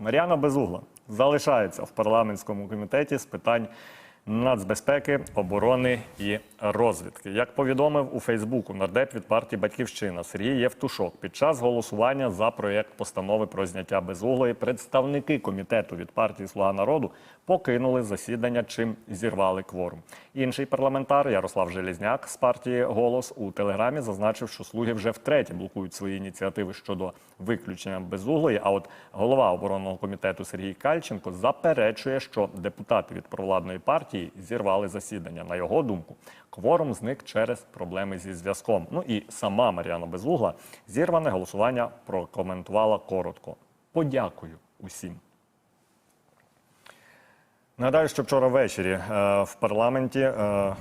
Мар'яна Безугла залишається в парламентському комітеті з питань нацбезпеки, оборони і розвідки. Як повідомив у Фейсбуку нардеп від партії Батьківщина Сергій Євтушок, під час голосування за проєкт постанови про зняття безуглої представники комітету від партії Слуга народу покинули засідання, чим зірвали кворум. Інший парламентар Ярослав Желізняк з партії Голос у телеграмі зазначив, що слуги вже втретє блокують свої ініціативи щодо виключення безуглої. А от голова оборонного комітету Сергій Кальченко заперечує, що депутати від провладної партії зірвали засідання. На його думку, кворум зник через проблеми зі зв'язком. Ну і сама Мар'яна Безугла зірване голосування прокоментувала коротко. Подякую усім. Нагадаю, що вчора ввечері е, в парламенті е,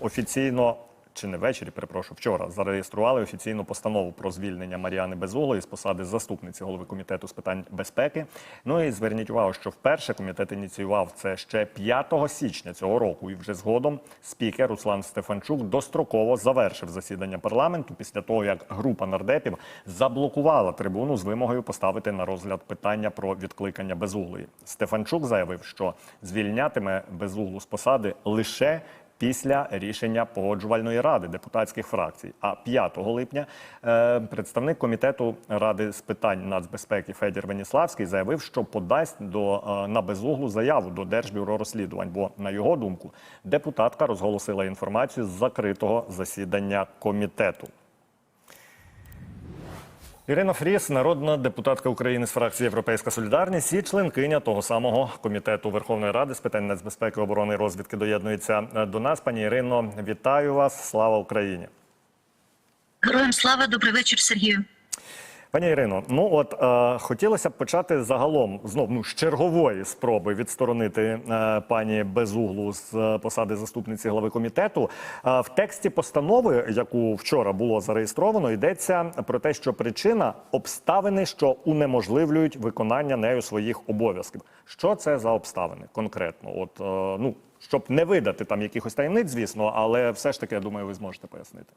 офіційно. Чи не ввечері, перепрошую, вчора зареєстрували офіційну постанову про звільнення Мар'яни Безуглої з посади заступниці голови комітету з питань безпеки. Ну і зверніть увагу, що вперше комітет ініціював це ще 5 січня цього року. І вже згодом спікер Руслан Стефанчук достроково завершив засідання парламенту після того, як група нардепів заблокувала трибуну з вимогою поставити на розгляд питання про відкликання безуглої. Стефанчук заявив, що звільнятиме безуглу з посади лише після рішення погоджувальної ради депутатських фракцій. А 5 липня е, представник комітету ради з питань нацбезпеки Федір Веніславський заявив, що подасть до е, на безуглу заяву до Держбюро розслідувань. Бо на його думку депутатка розголосила інформацію з закритого засідання комітету. Ірина Фріс, народна депутатка України з фракції Європейська Солідарність і членкиня того самого комітету Верховної Ради з питань нацбезпеки, оборони і розвідки доєднується е, до нас. Пані Ірино, вітаю вас! Слава Україні! Героям слава, добрий вечір, Сергію. Пані Ірино, ну от е, хотілося б почати загалом знов ну, з чергової спроби відсторонити е, пані Безуглу з е, посади заступниці голови комітету. Е, в тексті постанови, яку вчора було зареєстровано, йдеться про те, що причина обставини, що унеможливлюють виконання нею своїх обов'язків. Що це за обставини конкретно? От е, ну щоб не видати там якихось таємниць, звісно, але все ж таки я думаю, ви зможете пояснити.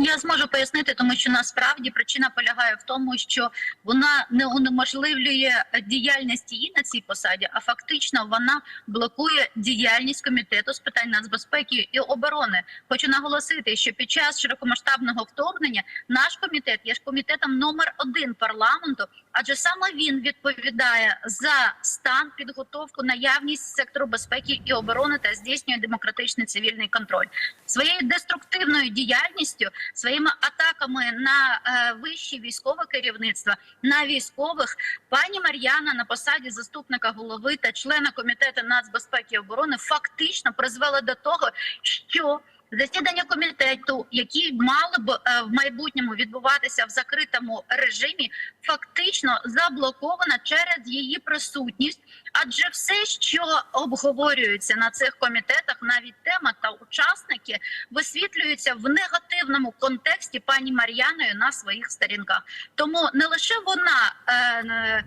Я зможу пояснити, тому що насправді причина полягає в тому, що вона не унеможливлює діяльність її на цій посаді, а фактично вона блокує діяльність комітету з питань нацбезпеки і оборони. Хочу наголосити, що під час широкомасштабного вторгнення наш комітет є ж комітетом номер один парламенту, адже саме він відповідає за стан, підготовку, наявність сектору безпеки і оборони та здійснює демократичний цивільний контроль своєю деструктивною діяльністю, своїми атаками на е, вищі військове керівництво, на військових. Пані Мар'яна на посаді заступника голови та члена комітету нацбезпеки і оборони фактично призвела до того, що Засідання комітету, які мали б е, в майбутньому відбуватися в закритому режимі, фактично заблоковано через її присутність. Адже все, що обговорюється на цих комітетах, навіть тема та учасники, висвітлюються в негативному контексті пані Мар'яною на своїх сторінках. Тому не лише вона. Е,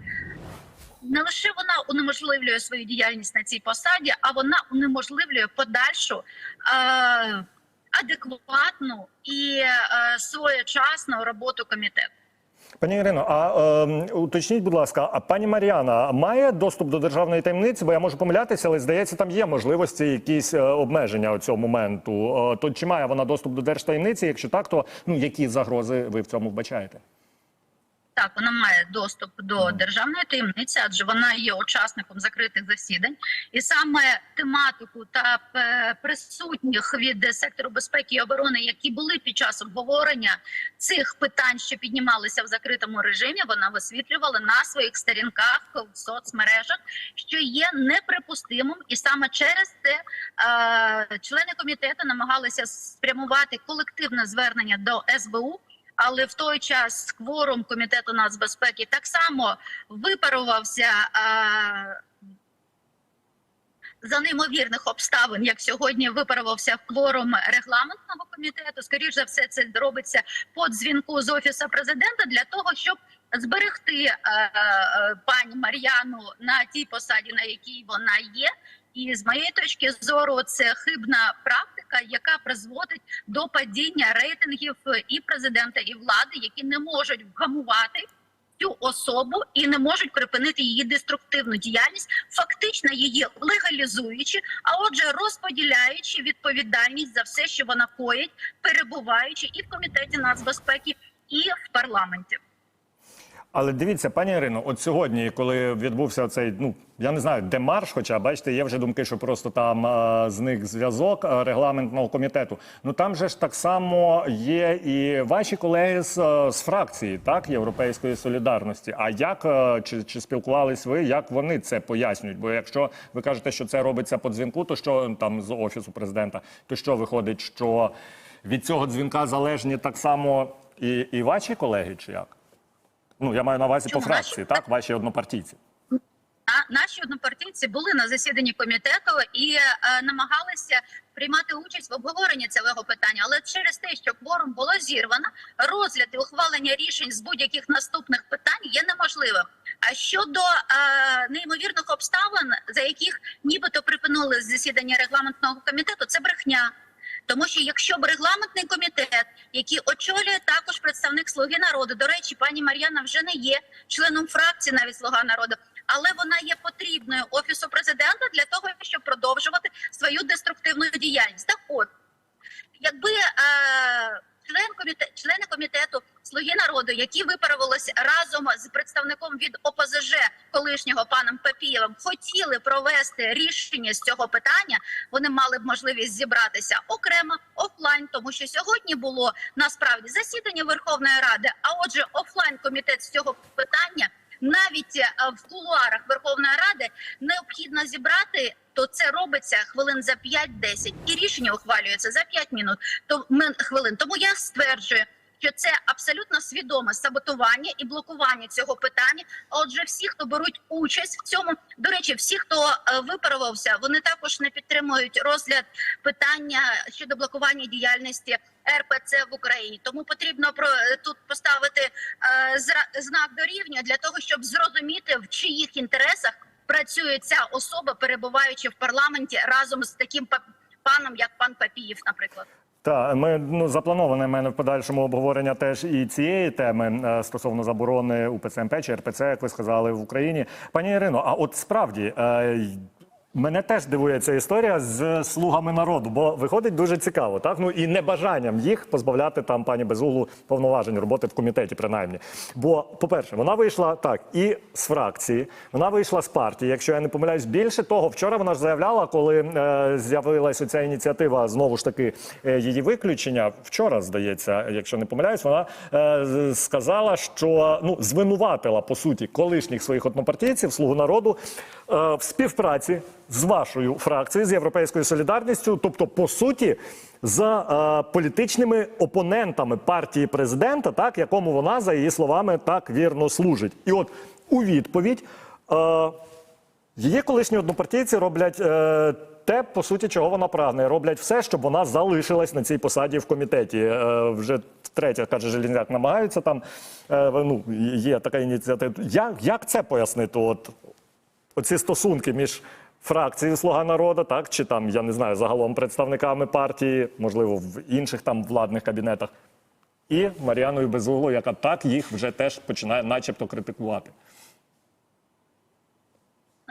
не- лише вона унеможливлює свою діяльність на цій посаді, а вона унеможливлює подальшу е, адекватну і е, своєчасну роботу комітету. Пані Ірино, а е, уточніть, будь ласка, а пані Мар'яна має доступ до державної таємниці? Бо я можу помилятися, але здається, там є можливості якісь е, обмеження цього моменту. Е, то чи має вона доступ до держтаємниці? Якщо так, то ну які загрози ви в цьому вбачаєте? Так, вона має доступ до державної таємниці, адже вона є учасником закритих засідань, і саме тематику та е, присутніх від сектору безпеки і оборони, які були під час обговорення цих питань, що піднімалися в закритому режимі, вона висвітлювала на своїх сторінках в соцмережах, що є неприпустимим, і саме через це е, члени комітету намагалися спрямувати колективне звернення до СБУ. Але в той час кворум комітету нацбезпеки так само випарувався а, за неймовірних обставин, як сьогодні випарувався кворум регламентного комітету. Скоріше за все, це робиться по дзвінку з офісу президента для того, щоб зберегти е, е, пані Мар'яну на тій посаді, на якій вона є. І з моєї точки зору, це хибна практика, яка призводить до падіння рейтингів і президента, і влади, які не можуть вгамувати цю особу і не можуть припинити її деструктивну діяльність, фактично її легалізуючи, а отже, розподіляючи відповідальність за все, що вона коїть, перебуваючи і в комітеті нацбезпеки, і в парламенті. Але дивіться, пані Ірино, от сьогодні, коли відбувся цей, ну я не знаю, демарш, хоча бачите, є вже думки, що просто там е, зник зв'язок е, регламентного комітету. Ну там же ж так само є і ваші колеги з, е, з фракції, так Європейської солідарності. А як е, чи, чи спілкувались ви? Як вони це пояснюють? Бо якщо ви кажете, що це робиться по дзвінку, то що там з офісу президента, то що виходить, що від цього дзвінка залежні так само і, і ваші колеги, чи як? Ну, я маю на увазі Чому? по фракції, так? Ваші однопартійці. Наші однопартійці були на засіданні комітету і е, намагалися приймати участь в обговоренні цього питання. Але через те, що кворум було зірвано, розгляд і ухвалення рішень з будь-яких наступних питань є неможливим. А щодо е, неймовірних обставин, за яких нібито припинили засідання регламентного комітету, це брехня. Тому що якщо б регламентний комітет, який очолює також представник Слуги народу, до речі, пані Мар'яна вже не є членом фракції, навіть Слуга народу, але вона є потрібною офісу президента для того, щоб продовжувати свою деструктивну діяльність. Так от, якби е, член комітету, члени комітету Слуги народу, які виправилися разом з представником від ОПЗЖ колишнього паном Папієвим, хотіли провести рішення з цього питання, вони мали б можливість зібратися окремо офлайн, тому що сьогодні було насправді засідання Верховної Ради. А отже, офлайн комітет з цього питання навіть е, в кулуарах Верховної Ради необхідно зібрати. То це робиться хвилин за 5-10, і рішення ухвалюється за 5 минут. То хвилин. Тому я стверджую, що це абсолютно свідоме саботування і блокування цього питання. Отже, всі, хто беруть участь в цьому, до речі, всі, хто е, виправився, вони також не підтримують розгляд питання щодо блокування діяльності РПЦ в Україні. Тому потрібно про тут поставити е, знак дорівнює для того, щоб зрозуміти в чиїх інтересах працює ця особа, перебуваючи в парламенті разом з таким па- паном, як пан Папієв, наприклад. Так, ми ну заплановане в мене в подальшому обговорення теж і цієї теми е, стосовно заборони УПЦ чи РПЦ, як ви сказали, в Україні. Пані Ірино, а от справді. е, Мене теж дивує ця історія з слугами народу, бо виходить дуже цікаво, так ну і небажанням їх позбавляти там пані Безуглу повноважень роботи в комітеті, принаймні. Бо, по-перше, вона вийшла так і з фракції, вона вийшла з партії. Якщо я не помиляюсь, більше того, вчора вона ж заявляла, коли е, з'явилася ця ініціатива, знову ж таки, е, її виключення. Вчора здається, якщо не помиляюсь, вона е, сказала, що ну звинуватила по суті колишніх своїх однопартійців слугу народу е, в співпраці з вашою фракцією з європейською солідарністю, тобто по суті. За е, політичними опонентами партії президента, так якому вона за її словами так вірно служить, і от у відповідь е, Її колишні однопартійці роблять е, те, по суті, чого вона прагне. Роблять все, щоб вона залишилась на цій посаді в комітеті. Е, вже втретє, каже Желізняк, намагаються там. Е, ну, є така ініціатива. Як, як це пояснити? От оці стосунки між фракцією Слуга народу, так чи там я не знаю, загалом представниками партії, можливо, в інших там владних кабінетах, і Маріаною Безуглою, яка так їх вже теж починає, начебто, критикувати.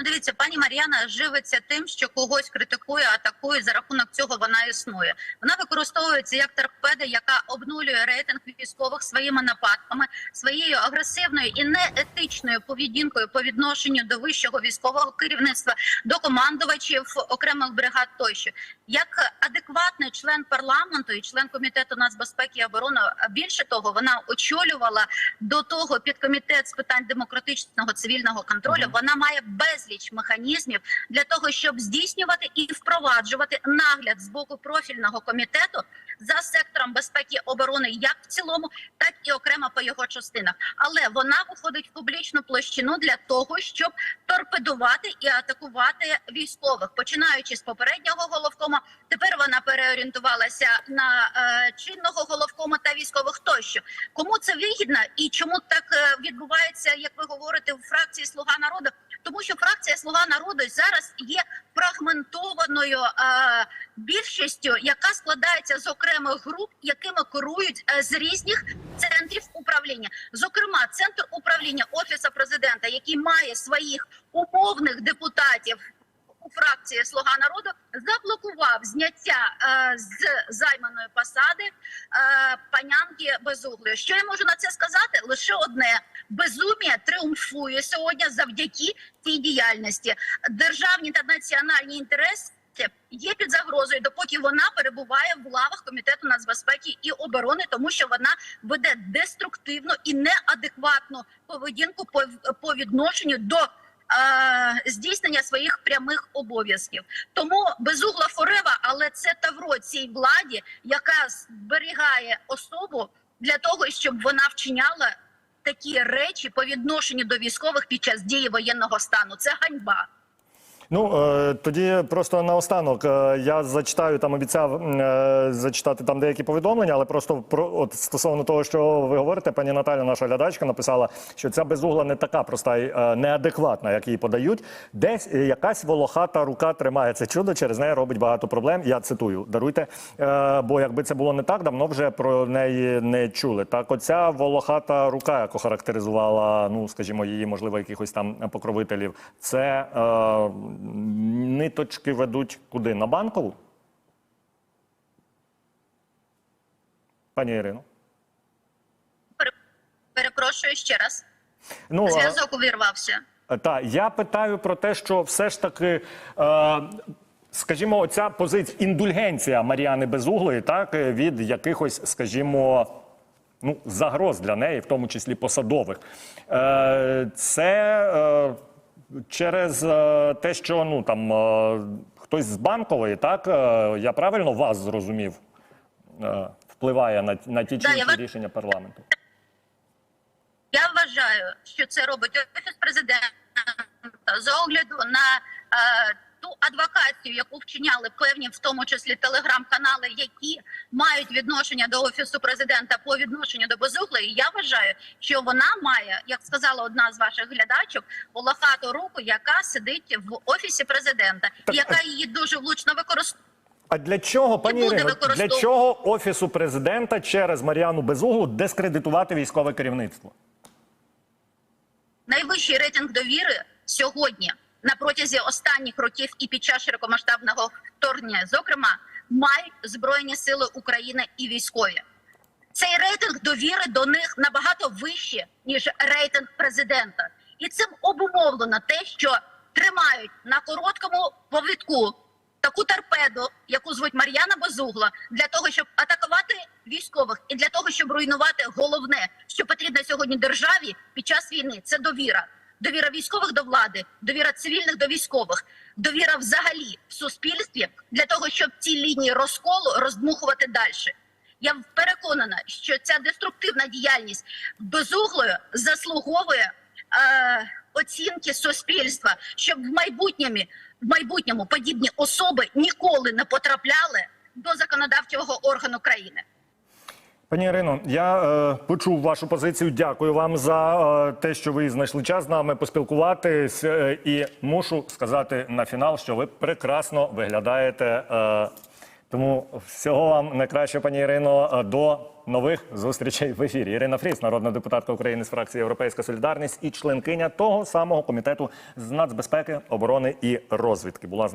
Ну, дивіться, пані Мар'яна живиться тим, що когось критикує, атакує. За рахунок цього вона існує. Вона використовується як торпеда, яка обнулює рейтинг військових своїми нападками, своєю агресивною і неетичною поведінкою по відношенню до вищого військового керівництва, до командувачів окремих бригад тощо. Як адекватний член парламенту і член комітету нацбезпеки і оборони, більше того, вона очолювала до того підкомітет з питань демократичного цивільного контролю. Вона має безліч механізмів для того, щоб здійснювати і впроваджувати нагляд з боку профільного комітету за сектором безпеки оборони, як в цілому, так і окремо по його частинах. Але вона виходить в публічну площину для того, щоб торпедувати і атакувати військових, починаючи з попереднього головкома. Тепер вона переорієнтувалася на е, чинного головкома та військових тощо. Кому це вигідно і чому так е, відбувається, як ви говорите, у фракції Слуга народу? Тому що фракція Слуга народу зараз є фрагментованою е, більшістю, яка складається з окремих груп, якими керують е, з різних центрів управління. Зокрема, центр управління офісу президента, який має своїх умовних депутатів. Фракції Слуга народу заблокував зняття е, з займаної посади е, панянки Безуглої. Що я можу на це сказати? Лише одне: безумія тріумфує сьогодні завдяки цій діяльності. Державні та національні інтереси є під загрозою, допоки вона перебуває в лавах комітету нацбезпеки і оборони, тому що вона веде деструктивну і неадекватну поведінку по, по відношенню до. Е, Здійснення своїх прямих обов'язків тому безугла форева, але це тавро цій владі, яка зберігає особу для того, щоб вона вчиняла такі речі по відношенню до військових під час дії воєнного стану. Це ганьба. Ну е, тоді просто наостанок. Е, я зачитаю там, обіцяв е, зачитати там деякі повідомлення, але просто про от стосовно того, що ви говорите, пані Наталя, наша глядачка, написала, що ця безугла не така проста е, неадекватна, як її подають. Десь якась волохата рука тримає це чудо, через неї робить багато проблем. Я цитую, даруйте. Бо якби це було не так, давно вже про неї не чули. Так, оця волохата рука, яку характеризувала, ну скажімо, її, можливо, якихось там покровителів, це ниточки ведуть куди? На банкову? Пані Ірино. Перепрошую ще раз. Ну, Зв'язок увірвався. Так, я питаю про те, що все ж таки, е, скажімо, оця позиція індульгенція Мар'яни Безуглої, так, е, від якихось, скажімо, ну, загроз для неї, в тому числі посадових. Е, це е, через е, те, що ну там е, хтось з банкової, так е, я правильно вас зрозумів, впливає на, на ті чи інші рішення парламенту. Я вважаю, що це робить офіс президента з огляду на ту адвокацію, яку вчиняли певні, в тому числі телеграм-канали, які мають відношення до офісу президента по відношенню до безуглої. Я вважаю, що вона має, як сказала одна з ваших глядачок, волохату руку, яка сидить в офісі президента, Так, яка її дуже влучно використовує. А для чого, пані Ірино, для чого офісу президента через Мар'яну Безуглу дискредитувати військове керівництво? найвищий рейтинг довіри сьогодні на протязі останніх років і під час широкомасштабного вторгнення, зокрема, мають збройні сили України і військові. Цей рейтинг довіри до них набагато вище ніж рейтинг президента, і цим обумовлено те, що тримають на короткому повідку таку торпеду, яку звуть Мар'яна Безугла, для того, щоб атакувати військових, і для того, щоб руйнувати головне, що потрібно сьогодні державі під час війни. Це довіра. Довіра військових до влади, довіра цивільних до військових, довіра взагалі в суспільстві для того, щоб ці лінії розколу роздмухувати далі. Я переконана, що ця деструктивна діяльність безуглою заслуговує е, оцінки суспільства, щоб в майбутньому, в майбутньому подібні особи ніколи не потрапляли до законодавчого органу країни. Пані Ірино, я е, почув вашу позицію. Дякую вам за е, те, що ви знайшли час з нами поспілкуватись. Е, і мушу сказати на фінал, що ви прекрасно виглядаєте. Е, тому всього вам найкраще, пані Ірино. Е, До нових зустрічей в ефірі. Ірина Фріс, народна депутатка України з фракції Європейська Солідарність і членкиня того самого комітету з нацбезпеки, оборони і розвідки. Була